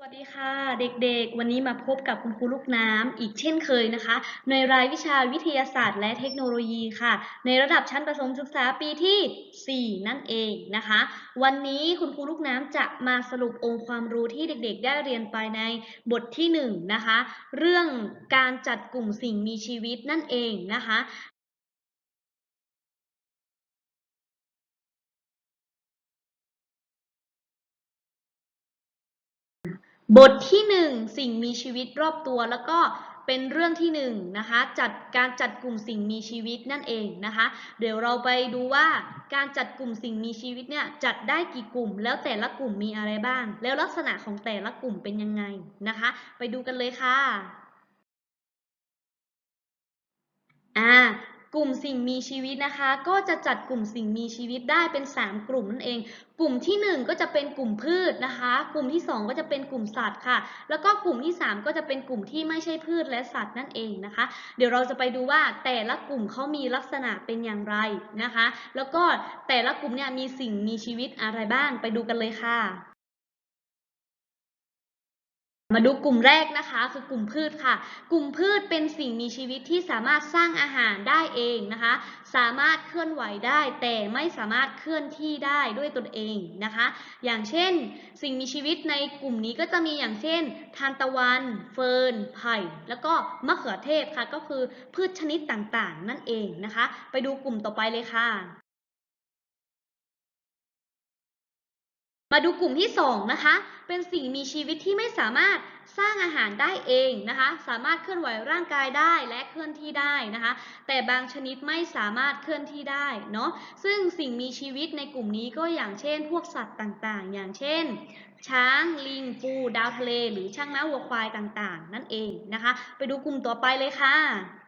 สวัสดีค่ะเด็กๆ วันนี้มาพบกับคุณครูลูกน้ำอีกเช่นเคยนะคะ ในรายวิชาวิทยาศาสตร์และเทคโนโลยีค่ะ ในระดับชั้นประถมศึกษาปีที่ 4 นั่นเองนะคะ วันนี้คุณครูลูกน้ำจะมาสรุปองค์ความรู้ที่เด็กๆ ได้เรียนไปในบทที่ 1 นะคะ เรื่องการจัดกลุ่มสิ่งมีชีวิตนั่นเองนะคะ บทที่หนึ่งสิ่งมีชีวิตรอบตัวแล้วก็เป็นเรื่องที่หนึ่งนะคะจัดการจัดกลุ่มสิ่งมีชีวิตนั่นเองนะคะ เดี๋ยวเราไปดูว่าการจัดกลุ่มสิ่งมีชีวิตเนี่ยจัดได้กี่กลุ่ม แล้วแต่ละกลุ่มมีอะไรบ้าง แล้วลักษณะของแต่ละกลุ่มเป็นยังไงนะคะ ไปดูกันเลยค่ะอ่า กลุ่มสิ่งมีชีวิตนะคะ ก็จะจัดกลุ่มสิ่งมีชีวิตได้เป็น 3 กลุ่มนั่นเอง กลุ่มที่ 1 ก็จะเป็นกลุ่มพืชนะคะ กลุ่มที่ 2 ก็จะเป็นกลุ่มสัตว์ค่ะ แล้วก็กลุ่มที่ 3 ก็จะเป็นกลุ่มที่ไม่ใช่พืชและสัตว์นั่นเองนะคะ เดี๋ยวเราจะไปดูว่าแต่ละกลุ่มเขามีลักษณะเป็นอย่างไรนะคะ แล้วก็แต่ละกลุ่มเนี่ยมีสิ่งมีชีวิตอะไรบ้างไปดูกันเลยค่ะ มาดูกลุ่มแรกนะคะคือกลุ่มพืชค่ะ กลุ่มพืชเป็นสิ่งมีชีวิตที่สามารถสร้างอาหารได้เองนะคะ สามารถเคลื่อนไหวได้แต่ไม่สามารถเคลื่อนที่ได้ด้วยตนเองนะคะ อย่างเช่น สิ่งมีชีวิตในกลุ่มนี้ก็จะมีอย่างเช่น ทานตะวัน เฟิร์นไผ่แล้วก็มะเขือเทศค่ะก็คือพืชชนิดต่างๆ นั่นเองนะคะ ไปดูกลุ่มต่อไปเลยค่ะ มาดูกลุ่มที่2นะคะ เป็นสิ่งมีชีวิตที่ไม่สามารถสร้างอาหารได้เองนะคะ สามารถเคลื่อนไหวร่างกายได้และเคลื่อนที่ได้นะคะ แต่บางชนิดไม่สามารถเคลื่อนที่ได้เนาะ ซึ่งสิ่งมีชีวิตในกลุ่มนี้ก็อย่างเช่น พวกสัตว์ต่างๆ อย่างเช่น ช้าง ลิง ปู ดาวทะเล หรือช่างม้าวัวควายต่างๆ นั่นเองนะคะ ไปดูกลุ่มต่อไปเลยค่ะ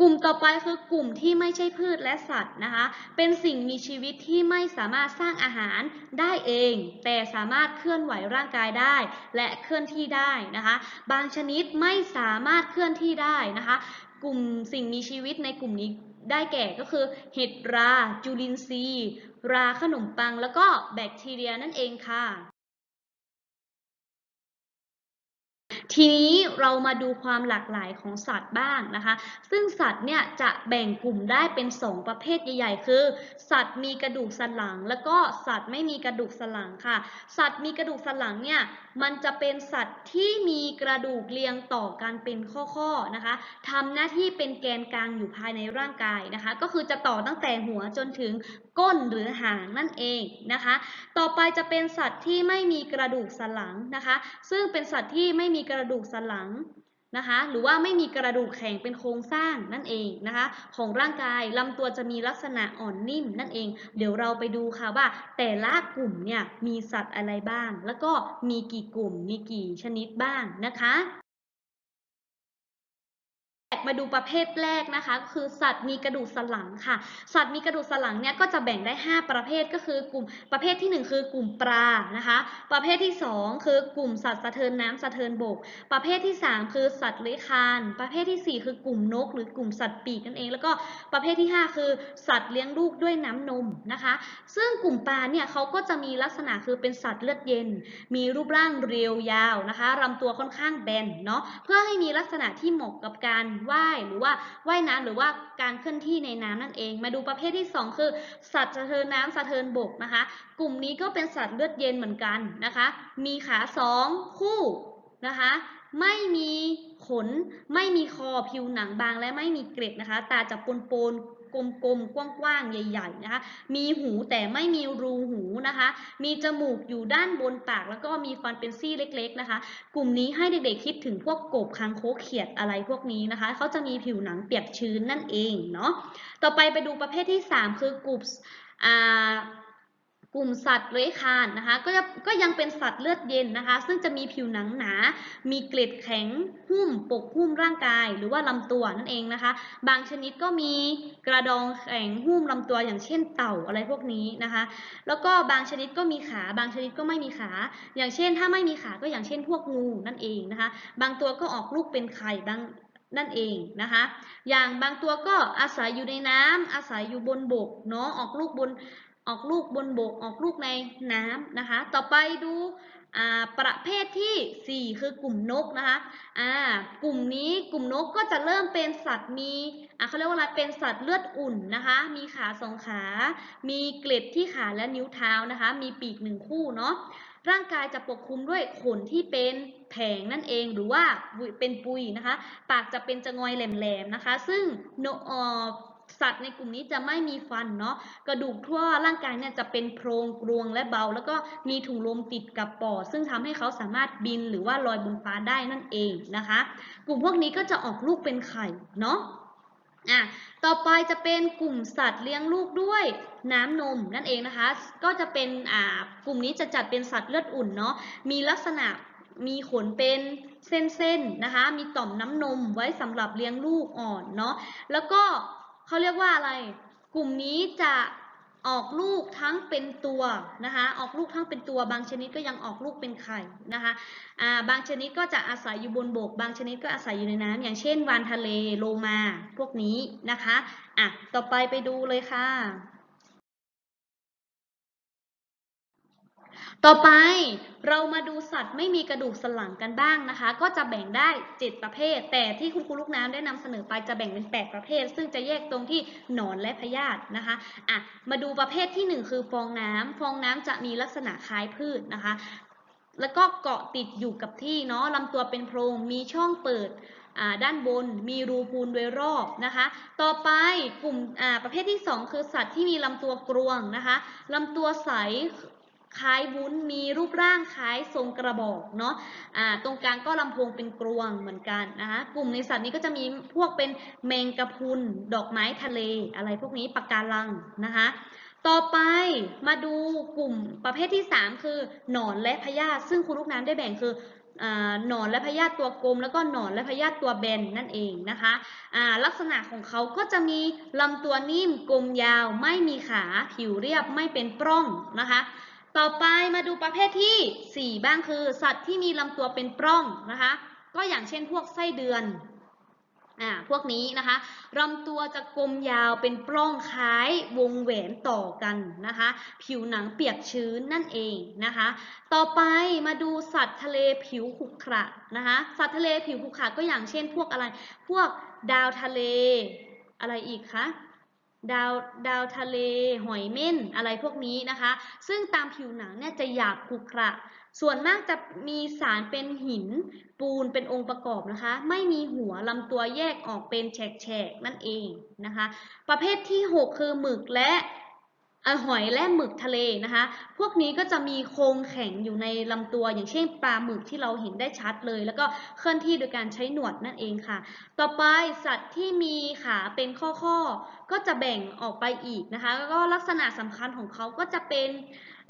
กลุ่มต่อไปคือกลุ่มที่ไม่ใช่พืชและสัตว์นะคะ เป็นสิ่งมีชีวิตที่ไม่สามารถสร้างอาหารได้เอง แต่สามารถเคลื่อนไหวร่างกายได้ และเคลื่อนที่ได้นะคะ บางชนิดไม่สามารถเคลื่อนที่ได้นะคะ กลุ่มสิ่งมีชีวิตในกลุ่มนี้ได้แก่ก็คือ เห็ดรา จุลินทรีย์ ราขนมปัง แล้วก็แบคทีเรียนั่นเองค่ะ ทีนี้เรามาดูความหลากหลายของสัตว์บ้างนะคะ ซึ่งสัตว์เนี่ยจะแบ่งกลุ่มได้เป็น 2 ประเภทใหญ่ๆ คือ สัตว์มีกระดูกสันหลัง แล้วก็สัตว์ไม่มีกระดูกสันหลังค่ะ สัตว์มีกระดูกสันหลังเนี่ยมันจะเป็นสัตว์ที่มีกระดูกเรียงต่อกันเป็นข้อๆนะคะทำหน้าที่เป็นแกนกลางอยู่ภายในร่างกายนะคะ ก็คือจะต่อตั้งแต่หัวจนถึงก้นหรือหางนั่นเองนะคะ ต่อไปจะเป็นสัตว์ที่ไม่มีกระดูกสันหลังนะคะ ซึ่งเป็นสัตว์ที่ไม่มีีกระดูกสันหลังนะคะหรือว่าไม่มีกระดูกแข็งเป็นโครงสร้างนั่นเองนะคะของร่างกายลำตัวจะมีลักษณะอ่อนนิ่มนั่นเอง เดี๋ยวเราไปดูค่ะว่า แต่ละกลุ่มเนี่ยมีสัตว์อะไรบ้าง แล้วก็มีกี่กลุ่มมีกี่ชนิดบ้างนะคะ มาดูประเภทแรกนะคะก็คือสัตว์มีกระดูกสันหลังค่ะ สัตว์มีกระดูกสันหลังเนี่ยก็จะแบ่งได้ 5 ประเภทก็คือกลุ่มประเภทที่ 1 คือกลุ่มปลานะคะ ประเภทที่ 2 คือกลุ่มสัตว์สะเทินน้ำสะเทินบก ประเภทที่ 3 คือสัตว์เลื้อยคลาน ประเภทที่ 4 คือกลุ่มนก หรือกลุ่มสัตว์ปีกนั่นเอง แล้วก็ประเภทที่ 5 คือสัตว์เลี้ยงลูกด้วยน้ำนมนะคะ ซึ่งกลุ่มปลาเนี่ยเขาก็จะมีลักษณะคือเป็นสัตว์เลือดเย็น มีรูปร่างเรียวยาวนะคะลำตัวค่อนข้างแบนเนาะเพื่อให้มีลักษณะที่เหมาะกับการว่ายหรือว่าว่ายน้ำหรือว่าการเคลื่อนที่ในน้ำนั่นเอง มาดูประเภทที่ 2 คือ สัตว์สะเทินน้ำสะเทินบกนะคะ กลุ่มนี้ก็เป็นสัตว์เลือดเย็นเหมือนกันนะคะ มีขาสองคู่นะคะไม่มีขน ไม่มีคอผิวหนังบางและไม่มีเกล็ดนะคะ ตาจะปนปนๆ กลมๆกว้างๆใหญ่ๆนะคะ มีหูแต่ไม่มีรูหูนะคะ มีจมูกอยู่ด้านบนปาก แล้วก็มีฟันเป็นซี่เล็ก ๆนะคะ กลุ่มนี้ให้เด็กๆคิดถึงพวกกบคางคกเขียดอะไรพวกนี้นะคะเขาจะมีผิวหนังเปียกชื้นนั่นเองเนาะต่อไปไปดูประเภทที่ 3 คือกลุ่มอ่า กลุ่มสัตว์เลื้อยคลานนะคะก็จะก็ยังเป็นสัตว์เลือดเย็นนะคะ ซึ่งจะมีผิวหนังหนา มีเกล็ดแข็งหุ้มปกหุ้มร่างกาย หรือว่าลำตัวนั่นเองนะคะ บางชนิดก็มีกระดองแข็งหุ้มลำตัวอย่างเช่นเต่าอะไรพวกนี้นะคะ แล้วก็บางชนิดก็มีขา บางชนิดก็ไม่มีขา อย่างเช่น ถ้าไม่มีขาก็อย่างเช่น พวกงูนั่นเองนะคะ บางตัวก็ออกลูกเป็นไข่บางนั่นเองนะคะ อย่างบางตัวก็อาศัยอยู่ในน้ำอาศัยอยู่บนบกเนาะออกลูกบน ออกลูกบนบก ออกลูกในน้ำนะคะ ต่อไปดูประเภทที่ 4 คือกลุ่มนกนะคะอ่ากลุ่มนี้กลุ่มนกก็จะเริ่มเป็นสัตว์มีเขาเรียกว่าอะไรเป็นสัตว์เลือดอุ่นนะคะ มีขาสองขา มีเกล็ดที่ขาและนิ้วเท้านะคะ มีปีกหนึ่งคู่เนาะ ร่างกายจะปกคลุมด้วยขนที่เป็นแผงนั่นเองหรือว่าเป็นปุยนะคะ ปากจะเป็นจะงอยแหลมๆนะคะ ซึ่งนเอ่อ สัตว์ในกลุ่มนี้จะไม่มีฟันเนาะกระดูกทั่วร่างกายเนี่ยจะเป็นโพรงกรวงและเบา แล้วก็มีถุงลมติดกับปอดซึ่งทำให้เขาสามารถบินหรือว่าลอยบนฟ้าได้นั่นเองนะคะ กลุ่มพวกนี้ก็จะออกลูกเป็นไข่เนาะอะต่อไปจะเป็นกลุ่มสัตว์เลี้ยงลูกด้วยน้ำนมนั่นเองนะคะ ก็จะเป็นอ่ากลุ่มนี้จะจัดเป็นสัตว์เลือดอุ่นเนาะมีลักษณะมีขนเป็นเส้นๆนะคะ มีต่อมน้ำนมไว้สำหรับเลี้ยงลูกอ่อนเนาะ แล้วก็ เขาเรียกว่าอะไร กลุ่มนี้จะออกลูกทั้งเป็นตัวนะคะ ออกลูกทั้งเป็นตัว บางชนิดก็ยังออกลูกเป็นไข่นะคะอ่าบางชนิดก็จะอาศัยอยู่บนบก บางชนิดก็อาศัยอยู่ในน้ำอย่างเช่นวานทะเลโลมาพวกนี้นะคะอะต่อไปไปดูเลยค่ะ ต่อไปเรามาดูสัตว์ไม่มีกระดูกสันหลังกันบ้างนะคะ ก็จะแบ่งได้ 7 ประเภท แต่ที่คุณครูลูกน้ำได้นำเสนอไปจะแบ่งเป็น 8 ประเภท ซึ่งจะแยกตรงที่หนอนและพยาธินะคะอะมาดูประเภทที่ 1 คือฟองน้ำฟองน้ำจะมีลักษณะคล้ายพืชนะคะ แล้วก็เกาะติดอยู่กับที่เนาะลำตัวเป็นโพรงมีช่องเปิดด้านบนมีรูพูนโดยรอบนะคะ ต่อไปกลุ่มประเภทที่ 2 คือสัตว์ที่มีลำตัวกรวงนะคะลำตัวใส คล้ายวุ้นมีรูปร่างคล้ายทรงกระบอกเนาะอ่าตรงกลางก็ลำโพงเป็นกรวงเหมือนกันนะคะกลุ่มในสัตว์นี้ก็จะมีพวกเป็นแมงกะพรุนดอกไม้ทะเล อะไรพวกนี้ปะการังนะคะต่อไปมาดูกลุ่มประเภทที่ 3 คือหนอนและพยาธิซึ่งครูลูกน้ำได้แบ่งคือหนอนและพยาธิตัวกลม แล้วก็หนอนและพยาธิตัวแบนนั่นเองนะคะลักษณะของเขาก็จะมีลำตัวนิ่มกลมยาว ไม่มีขาผิวเรียบไม่เป็นปล้องนะคะ ต่อไปมาดูประเภทที่ 4 บ้างคือ สัตว์ที่มีลำตัวเป็นปล้องนะคะ ก็อย่างเช่นพวกไส้เดือนอ่าพวกนี้นะคะลำตัวจะกลมยาวเป็นปล้องคล้ายวงแหวนต่อกันนะคะ ผิวหนังเปียกชื้นนั่นเองนะคะ ต่อไปมาดูสัตว์ทะเลผิวขรุขระนะคะสัตว์ทะเลผิวขรุขระก็อย่างเช่น พวกอะไร พวกดาวทะเลอะไรอีกคะ ดาวดาวทะเล หอยเม่นอะไรพวกนี้นะคะ ซึ่งตามผิวหนังเนี่ยจะหยาบขรุขระส่วนมากจะมีสารเป็นหินปูนเป็นองค์ประกอบนะคะ ไม่มีหัวลำตัวแยกออกเป็นแฉกๆนั่นเองนะคะ ประเภทที่ 6 คือหมึกและอหอยและหมึกทะเลนะคะ พวกนี้ก็จะมีโครงแข็งอยู่ในลำตัว อย่างเช่นปลาหมึกที่เราเห็นได้ชัดเลย แล้วก็เคลื่อนที่โดยการใช้หนวดนั่นเองค่ะ ต่อไปสัตว์ที่มีขาเป็นข้อๆ ก็จะแบ่งออกไปอีกนะคะ แล้วก็ลักษณะสำคัญของเขาก็จะเป็น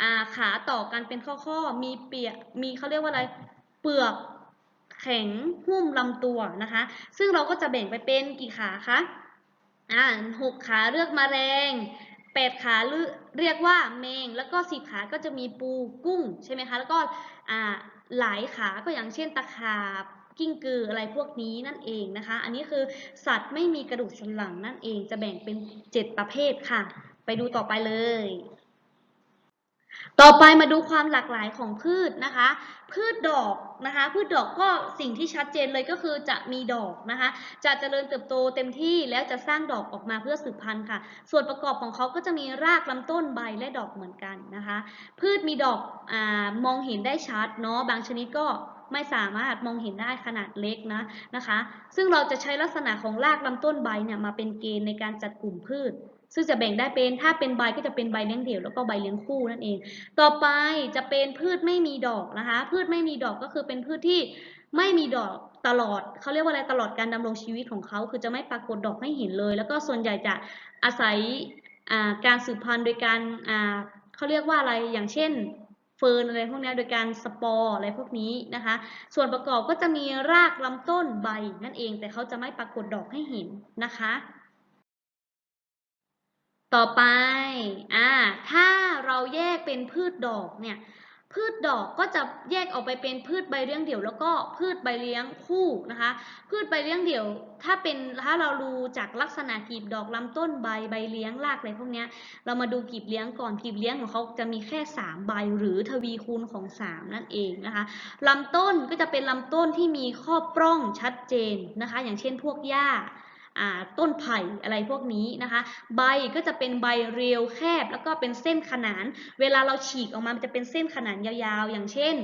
าขาต่อกันเป็นข้อๆ มีเปียกมีเขาเรียกว่าอะไร เปลือกแข็งหุ้มลำตัวนะคะ ซึ่งเราก็จะแบ่งไปเป็นกี่ขาคะอ่าหกขาเลือกแมลงแปดขาเรียกว่าแมง แล้วก็สิบขาก็จะมีปูกุ้งใช่ไหมคะ แล้วก็หลายขาก็อย่างเช่นตะขาบ กิ้งกืออะไรพวกนี้นั่นเองนะคะ อันนี้คือสัตว์ไม่มีกระดูกสันหลังนั่นเองจะแบ่งเป็น 7 ประเภทค่ะ ไปดูต่อไปเลย ต่อไปมาดูความหลากหลายของพืชนะคะ พืชดอกนะคะ พืชดอกก็สิ่งที่ชัดเจนเลยก็คือจะมีดอกนะคะ จะเจริญเติบโตเต็มที่แล้วจะสร้างดอกออกมาเพื่อสืบพันธุ์ค่ะ ส่วนประกอบของเขาก็จะมีรากลำต้นใบและดอกเหมือนกันนะคะ พืชมีดอกอมองเห็นได้ชัดเนาะบางชนิดก็ ไม่สามารถมองเห็นได้ขนาดเล็กนะนะคะ ซึ่งเราจะใช้ลักษณะของรากลำต้นใบเนี่ยมาเป็นเกณฑ์ในการจัดกลุ่มพืช ซึ่งจะแบ่งได้เป็นถ้าเป็นใบก็จะเป็นใบเลี้ยงเดี่ยวแล้วก็ใบเลี้ยงคู่นั่นเอง ต่อไปจะเป็นพืชไม่มีดอกนะคะ พืชไม่มีดอกก็คือเป็นพืชที่ไม่มีดอกตลอดเขาเรียกว่าอะไรตลอดการดำรงชีวิตของเขาคือจะไม่ปรากฏดอกให้เห็นเลย แล้วก็ส่วนใหญ่จะอาศัยการสืบพันธุ์โดยการเขาเรียกว่าอะไรอย่างเช่น เฟิร์นอะไรพวกนี้โดยการสปอร์อะไรพวกนี้นะคะ ส่วนประกอบก็จะมีรากลำต้นใบนั่นเอง แต่เขาจะไม่ปรากฏดอกให้เห็นนะคะ ต่อไปอ่าถ้าเราแยกเป็นพืชดอกเนี่ย พืชดอกก็จะแยกออกไปเป็นพืชใบเลี้ยงเดี่ยว แล้วก็พืชใบเลี้ยงคู่นะคะ พืชใบเลี้ยงเดี่ยว ถ้าเป็นถ้าเราดูจากลักษณะกลีบดอกลำต้นใบใบเลี้ยงรากอะไรพวกเนี้ยเรามาดูกลีบเลี้ยงก่อนกลีบเลี้ยงของเขาจะมีแค่ 3 ใบหรือทวีคูณของ 3 นั่นเองนะคะลำต้นก็จะเป็นลำต้นที่มีข้อปล้องชัดเจนนะคะ อย่างเช่นพวกหญ้า ต้นไผ่อะไรพวกนี้นะคะ ใบก็จะเป็นใบเรียวแคบแล้วก็เป็นเส้นขนาน เวลาเราฉีกออกมามันจะเป็นเส้นขนานยาวๆ อย่างเช่น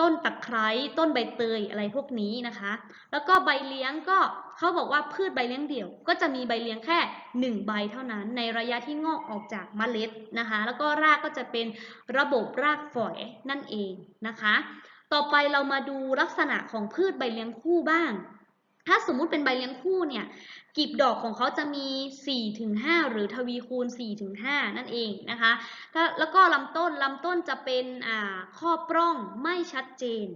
ต้นตะไคร้ต้นใบเตยอะไรพวกนี้นะคะ แล้วก็ใบเลี้ยงก็เขาบอกว่าพืชใบเลี้ยงเดี่ยว ก็จะมีใบเลี้ยงแค่หนึ่งใบเท่านั้น ในระยะที่งอกออกจากเมล็ดนะคะ แล้วก็รากก็จะเป็นระบบรากฝอยนั่นเองนะคะต่อไปเรามาดูลักษณะของพืชใบเลี้ยงคู่บ้าง ถ้าสมมุติเป็นใบเลี้ยงคู่เนี่ย กลีบดอกของเขาจะมี 4-5 หรือทวีคูณ 4-5 นั่นเองนะคะแล้วก็ลำต้นลำต้นจะเป็นข้อปร้องไม่ชัดเจน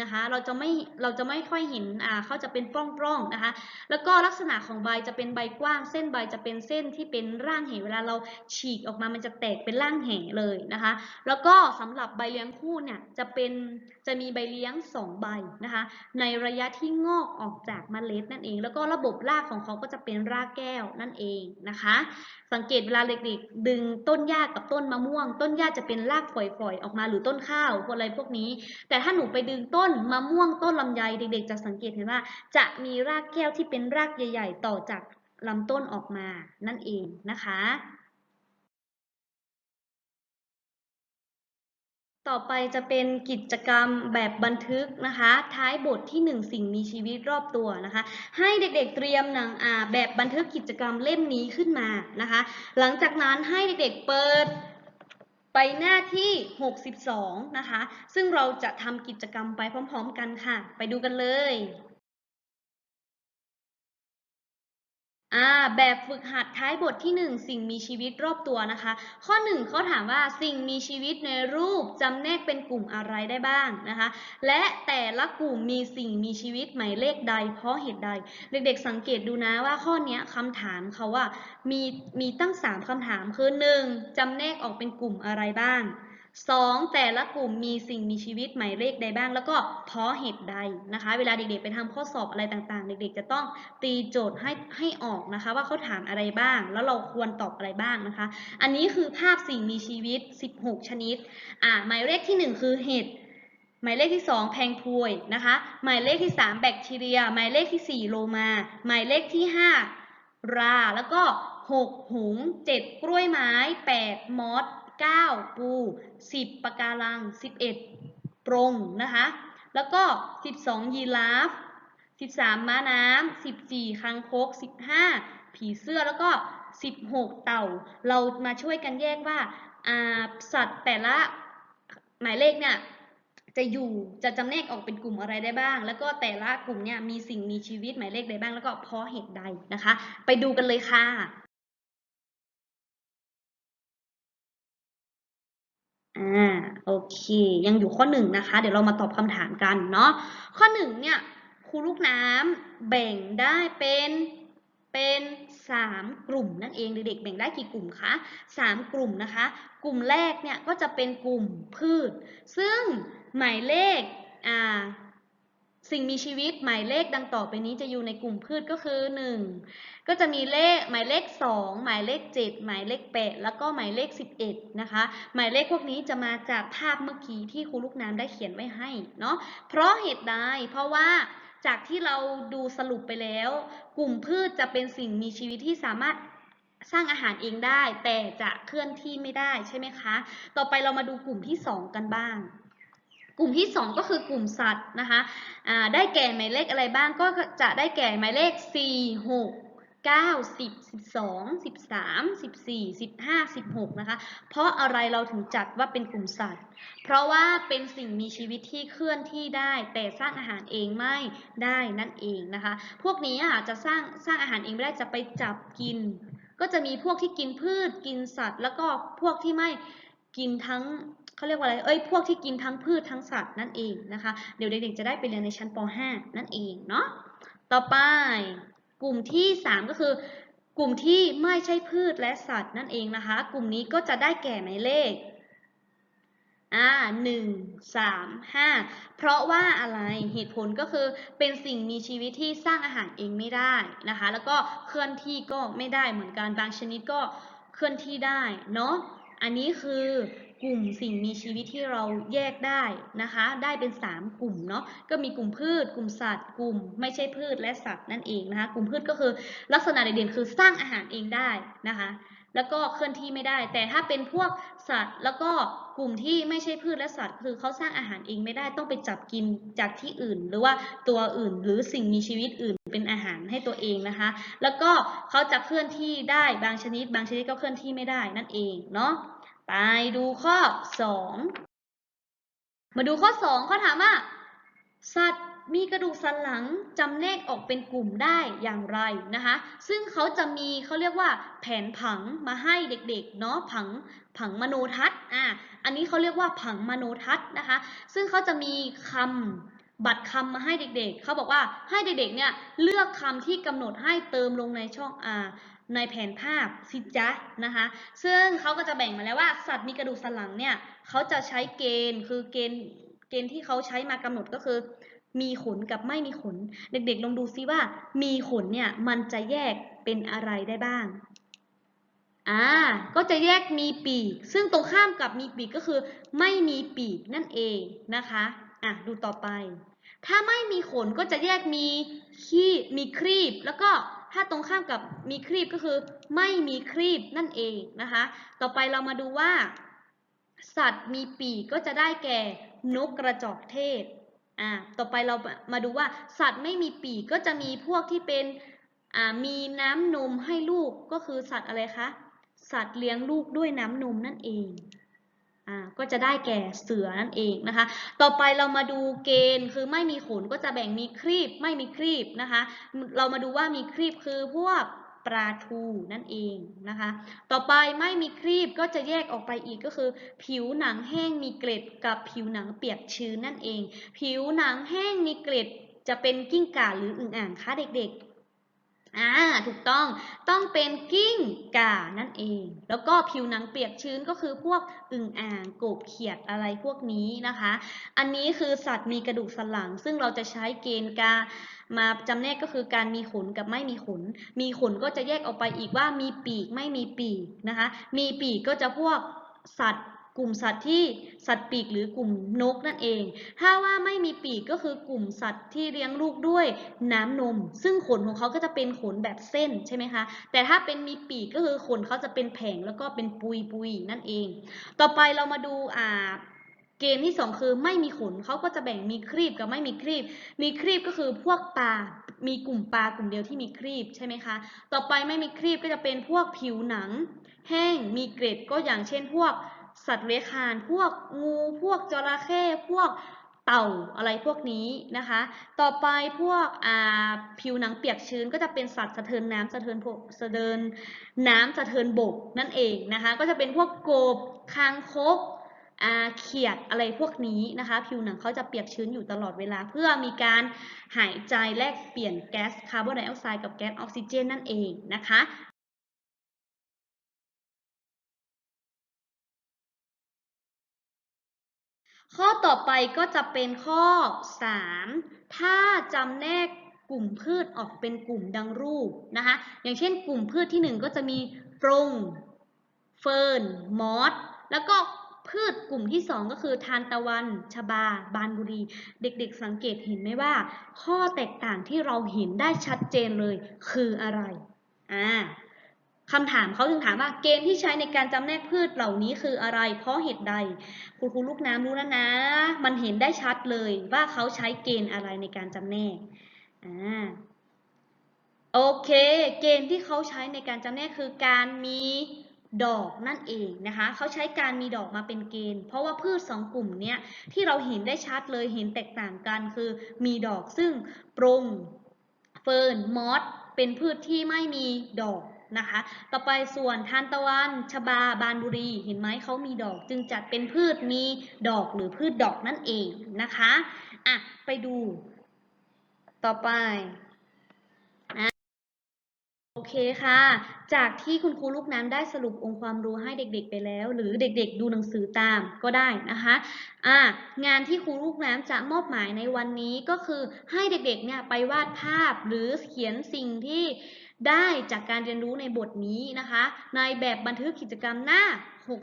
นะคะ เราจะไม่เราจะไม่ค่อยเห็นอ่าเขาจะเป็นปล้องๆนะคะ แล้วก็ลักษณะของใบจะเป็นใบกว้าง เส้นใบจะเป็นเส้นที่เป็นร่างแหเวลาเราฉีกออกมามันจะแตกเป็นร่างแหเลยนะคะ แล้วก็สำหรับใบเลี้ยงคู่เนี่ยจะเป็นจะมีใบเลี้ยง 2 ใบนะคะ ในระยะที่งอกออกจากเมล็ดนั่นเอง แล้วก็ระบบรากของเขาก็จะเป็นรากแก้วนั่นเองนะคะสังเกตเวลาเด็กๆดึงต้นหญ้ากับต้นมะม่วง ต้นหญ้าจะเป็นรากฝอยๆออกมาหรือต้นข้าวพวกอะไรพวกนี้ แต่ถ้าหนูไปดึงต้นมะม่วงต้นลำไยเด็ก ๆ จะสังเกตเห็นว่า จะมีรากแก้วที่เป็นรากใหญ่ ๆ ต่อจากลำต้นออกมานั่นเองนะคะ ต่อไปจะเป็นกิจกรรมแบบบันทึกนะคะ ท้ายบทที่ 1 สิ่งมีชีวิตรอบตัวนะคะ ให้เด็กๆเตรียมหนังอ่าแบบบันทึกกิจกรรมเล่มนี้ขึ้นมานะคะ หลังจากนั้นให้เด็กๆเปิดไปหน้าที่ 62 นะคะ ซึ่งเราจะทำกิจกรรมไปพร้อม ๆ กันค่ะ ไปดูกันเลย อ่าแบบฝึกหัดท้ายบทที่ 1 สิ่งมีชีวิตรอบตัวนะคะ ข้อ 1เขาถามว่าสิ่งมีชีวิตในรูปจำแนกเป็นกลุ่มอะไรได้บ้างนะคะ และแต่ละกลุ่มมีสิ่งมีชีวิตหมายเลขใด เพราะเหตุใด เด็กๆสังเกตดูนะว่าข้อนี้คำถามเขาว่ามีมีตั้ง 3คำถามคือ 1. จำแนกออกเป็นกลุ่มอะไรบ้าง 2. แต่ละกลุ่มมีสิ่งมีชีวิตหมายเลขใดบ้าง แล้วก็เพราะเหตุใดนะคะ เวลาเด็กๆไปทำข้อสอบอะไรต่างๆ เด็กๆ จะต้องตีโจทย์ให้ให้ออกนะคะ ว่าเขาถามอะไรบ้าง แล้วเราควรตอบอะไรบ้างนะคะ อันนี้คือภาพสิ่งมีชีวิต 16 ชนิดอ่าหมายเลขที่ 1 คือเห็ดหมายเลขที่ 2 แพงพวยนะคะ หมายเลขที่ 3 แบคทีเรีย หมายเลขที่ 4 โลมา หมายเลขที่ 5 รา แล้วก็ 6 หุง 7 กล้วยไม้ 8 มอส 9 ปู 10ปะการัง 11 ปรงนะคะ แล้วก็ 12 ยีราฟ 13 ม้าน้ำ 14คางคก 15 ผีเสื้อแล้วก็ 16 เต่า เรามาช่วยกันแยกว่าอ่าสัตว์แต่ละหมายเลขเนี่ยจะอยู่จะจำแนกออกเป็นกลุ่มอะไรได้บ้าง แล้วก็แต่ละกลุ่มเนี่ยมีสิ่งมีชีวิตหมายเลขใดบ้างแล้วก็เพราะเหตุใดนะคะ ไปดูกันเลยค่ะ อ่าโอเค ยังอยู่ข้อหนึ่งนะคะ เดี๋ยวเรามาตอบคำถามกันเนาะข้อหนึ่งเนี่ยครูลูกน้ำแบ่งได้เป็นเป็นสามกลุ่มนั่นเองเด็กๆแบ่งได้กี่กลุ่มคะสามกลุ่มนะคะ กลุ่มแรกเนี่ยก็จะเป็นกลุ่มพืช ซึ่งหมายเลขอ่า สิ่งมีชีวิตหมายเลขดังต่อไปนี้จะอยู่ในกลุ่มพืชก็คือหนึ่งก็จะมีเลขหมายเลข 2 หมายเลข 7 หมายเลข 8 แล้วก็หมายเลข 11 นะคะ หมายเลขพวกนี้จะมาจากภาพเมื่อกี้ที่ครูลูกน้ำได้เขียนไว้ให้เนาะเพราะเหตุใดเพราะว่าจากที่เราดูสรุปไปแล้ว กลุ่มพืชจะเป็นสิ่งมีชีวิตที่สามารถสร้างอาหารเองได้ แต่จะเคลื่อนที่ไม่ได้ใช่ไหมคะ ต่อไปเรามาดูกลุ่มที่ 2 กันบ้าง กลุ่มที่ 2 ก็คือกลุ่มสัตว์นะคะได้แก่หมายเลขอะไรบ้างก็จะได้แก่หมายเลข 4 6 9 10 12 13 14 15 16นะคะ เพราะอะไรเราถึงจัดว่าเป็นกลุ่มสัตว์ เพราะว่าเป็นสิ่งมีชีวิตที่เคลื่อนที่ได้ แต่สร้างอาหารเองไม่ได้นั่นเองนะคะ พวกนี้อะจะสร้างสร้างอาหารเองไม่ได้จะไปจับกิน ก็จะมีพวกที่กินพืชกินสัตว์ แล้วก็พวกที่ไม่กินทั้ง เขาเรียกว่าอะไร เอ้ย พวกที่กินทั้งพืชทั้งสัตว์นั่นเองนะคะ เดี๋ยวเด็กๆจะได้ไปเรียนในชั้นป .5 นั่นเองเนาะ ต่อไปกลุ่มที่ 3 ก็คือกลุ่มที่ไม่ใช่พืชและสัตว์นั่นเองนะคะ กลุ่มนี้ก็จะได้แก่หมายเลขอ่าหนึ่งสามห้าเพราะว่าอะไรเหตุผลก็คือเป็นสิ่งมีชีวิตที่สร้างอาหารเองไม่ได้นะคะ แล้วก็เคลื่อนที่ก็ไม่ได้เหมือนกันบางชนิดก็เคลื่อนที่ได้เนาะอันนี้คือ กลุ่มสิ่งมีชีวิตที่เราแยกได้นะคะ ได้เป็น 3 กลุ่มเนาะ ก็มีกลุ่มพืช กลุ่มสัตว์ กลุ่มไม่ใช่พืชและสัตว์นั่นเองนะคะ กลุ่มพืชก็คือลักษณะเด่นๆคือสร้างอาหารเองได้นะคะ แล้วก็เคลื่อนที่ไม่ได้ แต่ถ้าเป็นพวกสัตว์ แล้วก็กลุ่มที่ไม่ใช่พืชและสัตว์ คือเขาสร้างอาหารเองไม่ได้ ต้องไปจับกินจากที่อื่น หรือว่าตัวอื่นหรือสิ่งมีชีวิตอื่นเป็นอาหารให้ตัวเองนะคะ แล้วก็เขาจะเคลื่อนที่ได้บางชนิด บางชนิดก็เคลื่อนที่ไม่ได้นั่นเองเนาะ ไปดูข้อ 2 มาดูข้อ2เขาถามว่า สัตว์มีกระดูกสันหลังจำแนกออกเป็นกลุ่มได้อย่างไรนะคะ ซึ่งเขาจะมีเขาเรียกว่า แผนผังมาให้เด็กๆเนาะผังผังมโนทัศน์อะอันนี้เขาเรียกว่าผังมโนทัศน์นะคะ ซึ่งเขาจะมีคำบัตรคำมาให้เด็กๆ เขาบอกว่าให้เด็กๆ เนี่ยเลือกคำที่กำหนดให้เติมลงในช่องอ่า ในแผนภาพสิจ๊ะนะคะ ซึ่งเขาก็จะแบ่งมาแล้วว่า สัตว์มีกระดูกสันหลังเนี่ยเขาจะใช้เกณฑ์คือเกณฑ์เกณฑ์ที่เขาใช้มากำหนดก็คือ มีขนกับไม่มีขน เด็กๆลองดูซิว่า มีขนเนี่ยมันจะแยกเป็นอะไรได้บ้างอ่าก็จะแยกมีปีก ซึ่งตรงข้ามกับมีปีกก็คือ ไม่มีปีกนั่นเองนะคะอะดูต่อไป ถ้าไม่มีขนก็จะแยกมีขี้มีครีบแล้วก็ ถ้าตรงข้ามกับมีครีบก็คือ ไม่มีครีบนั่นเองนะคะ ต่อไปเรามาดูว่า สัตว์มีปีกก็จะได้แก่นกกระจอกเทศอ่าต่อไปเรามาดูว่าสัตว์ไม่มีปีกก็จะมีพวกที่เป็นอ่ามีน้ำนมให้ลูกก็คือสัตว์อะไรคะสัตว์เลี้ยงลูกด้วยน้ำนมนั่นเอง ก็จะได้แก่เสือนั่นเองนะคะ ต่อไปเรามาดูเกณฑ์คือไม่มีขนก็จะแบ่งมีครีบไม่มีครีบนะคะ เรามาดูว่ามีครีบคือพวกปลาทูนั่นเองนะคะ ต่อไปไม่มีครีบก็จะแยกออกไปอีกก็คือ ผิวหนังแห้งมีเกล็ดกับผิวหนังเปียกชื้นนั่นเอง ผิวหนังแห้งมีเกล็ดจะเป็นกิ้งก่าหรืออึ่งอ่างคะเด็กๆ อ่าถูกต้องต้องเป็นกิ้งก่านั่นเอง แล้วก็ผิวหนังเปียกชื้นก็คือพวกอึ่งอ่างกบเขียดอะไรพวกนี้นะคะ อันนี้คือสัตว์มีกระดูกสันหลัง ซึ่งเราจะใช้เกณฑ์การมาจำแนกก็คือการมีขนกับไม่มีขน มีขนก็จะแยกออกไปอีกว่ามีปีกไม่มีปีกนะคะ มีปีกก็จะพวกสัตว์ กลุ่มสัตว์ที่สัตว์ปีกหรือกลุ่มนกนั่นเอง ถ้าว่าไม่มีปีกก็คือกลุ่มสัตว์ที่เลี้ยงลูกด้วยน้ำนม ซึ่งขนของเขาก็จะเป็นขนแบบเส้นใช่ไหมคะ แต่ถ้าเป็นมีปีกก็คือขนเขาจะเป็นแผงแล้วก็เป็นปุยปุยนั่นเอง ต่อไปเรามาดูอ่าเกณฑ์ที่สองคือไม่มีขนเขาก็จะแบ่งมีครีบกับไม่มีครีบ มีครีบก็คือพวกปลา มีกลุ่มปลากลุ่มเดียวที่มีครีบใช่ไหมคะ ต่อไปไม่มีครีบก็จะเป็นพวกผิวหนัง แห้ง มีเกล็ดก็อย่างเช่นพวก สัตว์เลื้อยคลานพวกงูพวกจระเข้พวกเต่าอะไรพวกนี้นะคะ ต่อไปพวกผิวหนังเปียกชื้นก็จะเป็นสัตว์สะเทินน้ำสะเทินบกสะเดินน้ำสะเทินบกนั่นเองนะคะ ก็จะเป็นพวกกบคางคกเขียดอะไรพวกนี้นะคะ ผิวหนังเขาจะเปียกชื้นอยู่ตลอดเวลา เพื่อมีการหายใจแลกเปลี่ยนแก๊สคาร์บอนไดออกไซด์กับแก๊สออกซิเจนนั่นเองนะคะ ข้อต่อไปก็จะเป็นข้อ 3 ถ้าจำแนกกลุ่มพืชออกเป็นกลุ่มดังรูปนะคะ อย่างเช่นกลุ่มพืชที่ 1 ก็จะมีปรงเฟิร์น มอส แล้วก็พืชกลุ่มที่ 2 ก็คือทานตะวัน ชบา บานบุรี เด็กๆสังเกตเห็นไหมว่า ข้อแตกต่างที่เราเห็นได้ชัดเจนเลยคืออะไร อ่า คำถามเขาถึงถามว่าเกณฑ์ที่ใช้ในการจำแนกพืชเหล่านี้คืออะไร เพราะเหตุใด คุณครูลูกน้ำรู้แล้วนะ มันเห็นได้ชัดเลยว่าเขาใช้เกณฑ์อะไรในการจำแนกอ่าโอเค เกณฑ์ที่เขาใช้ในการจำแนกคือการมีดอกนั่นเองนะคะเขาใช้การมีดอกมาเป็นเกณฑ์ เพราะว่าพืชสองกลุ่มเนี้ยที่เราเห็นได้ชัดเลยเห็นแตกต่างกันคือมีดอกซึ่งปรงเฟิร์นมอสเป็นพืชที่ไม่มีดอก นะคะ ต่อไปส่วนทานตะวันชบาบานบุรี เห็นไหมเขามีดอก จึงจัดเป็นพืชมีดอกหรือพืชดอกนั่นเองนะคะอะไปดู ต่อไปโอเคค่ะ จากที่คุณครูลูกน้ำได้สรุปองค์ความรู้ให้เด็กๆไปแล้ว หรือเด็กๆ ดูหนังสือตามก็ได้นะคะอ่างานที่ครูลูกน้ำจะมอบหมายในวันนี้ก็คือให้เด็กๆเนี่ยไปวาดภาพหรือเขียนสิ่งที่ ได้จากการเรียนรู้ในบทนี้นะคะ ในแบบบันทึกกิจกรรมหน้า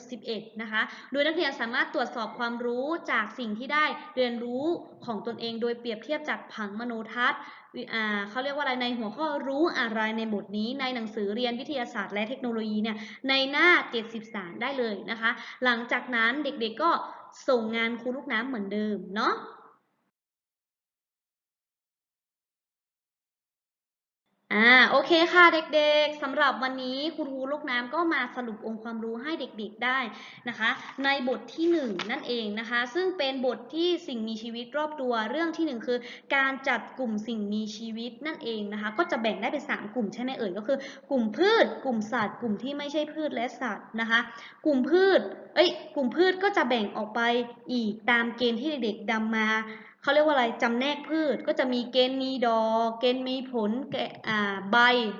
61 นะคะ โดยนักเรียนสามารถตรวจสอบความรู้จากสิ่งที่ได้เรียนรู้ของตนเอง โดยเปรียบเทียบจากผังมโนทัศน์เขาเรียกว่าอะไรในหัวข้อรู้อะไรในบทนี้ ในหนังสือเรียนวิทยาศาสตร์และเทคโนโลยีเนี่ยในหน้า 73 ได้เลยนะคะ หลังจากนั้นเด็กๆก็ส่งงานครูลูกน้ำเหมือนเดิมเนาะ อ่าโอเคค่ะเด็กๆสำหรับวันนี้คุณครูลูกน้ำก็มาสรุปองค์ความรู้ให้เด็กๆได้นะคะ ในบทที่หนึ่งนั่นเองนะคะ ซึ่งเป็นบทที่สิ่งมีชีวิตรอบตัวเรื่องที่หนึ่งคือ การจัดกลุ่มสิ่งมีชีวิตนั่นเองนะคะ ก็จะแบ่งได้เป็นสามกลุ่มใช่ไหมเอ่ยก็คือ กลุ่มพืช กลุ่มสัตว์ กลุ่มที่ไม่ใช่พืชและสัตว์นะคะ กลุ่มพืชเอ้ยกลุ่มพืชก็จะแบ่งออกไปอีกตามเกณฑ์ที่เด็กๆดำมา เขาเรียกว่าอะไรจำแนกพืชก็จะมีเกณฑ์มีดอกเกณฑ์มีผลแกะอ่าใบ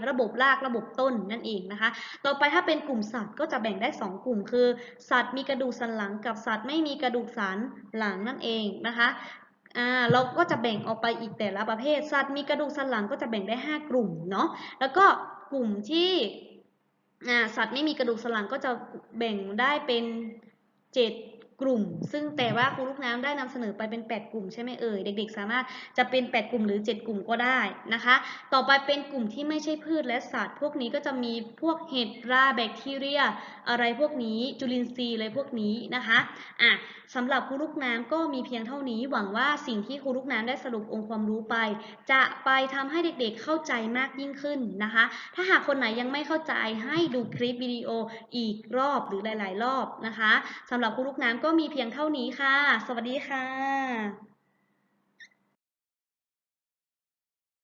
ระบบรากระบบต้นนั่นเองนะคะ ต่อไปถ้าเป็นกลุ่มสัตว์ก็จะแบ่งได้ 2 กลุ่ม คือ สัตว์มีกระดูกสันหลังกับสัตว์ไม่มีกระดูกสันหลังนั่นเองนะคะอ่าเราก็จะแบ่งออกไปอีกแต่ละประเภท สัตว์มีกระดูกสันหลังก็จะแบ่งได้ 5 กลุ่มเนาะแล้วก็กลุ่มที่อ่าสัตว์ไม่มีกระดูกสันหลังก็จะแบ่งได้เป็น 7 กลุ่ม ซึ่งแต่ว่าครูลูกน้ำได้นำเสนอไปเป็น 8 กลุ่มใช่ไหมเอ่ย เด็ก ๆ สามารถจะเป็น 8 กลุ่มหรือ 7 กลุ่มก็ได้นะคะ ต่อไปเป็นกลุ่มที่ไม่ใช่พืชและสัตว์ พวกนี้ก็จะมีพวกเห็ดราแบคทีเรีย อะไรพวกนี้จุลินทรีย์อะไรพวกนี้นะคะอะสำหรับครูลูกน้ำก็มีเพียงเท่านี้ หวังว่าสิ่งที่ครูลูกน้ำได้สรุปองค์ความรู้ไป จะไปทำให้เด็กๆเข้าใจมากยิ่งขึ้นนะคะ ถ้าหากคนไหนยังไม่เข้าใจให้ดูคลิปวิดีโออีกรอบหรือหลาย ๆ รอบนะคะสำหรับครูลูกน้ำก็มีเพียงเท่านี้ค่ะ สวัสดีค่ะ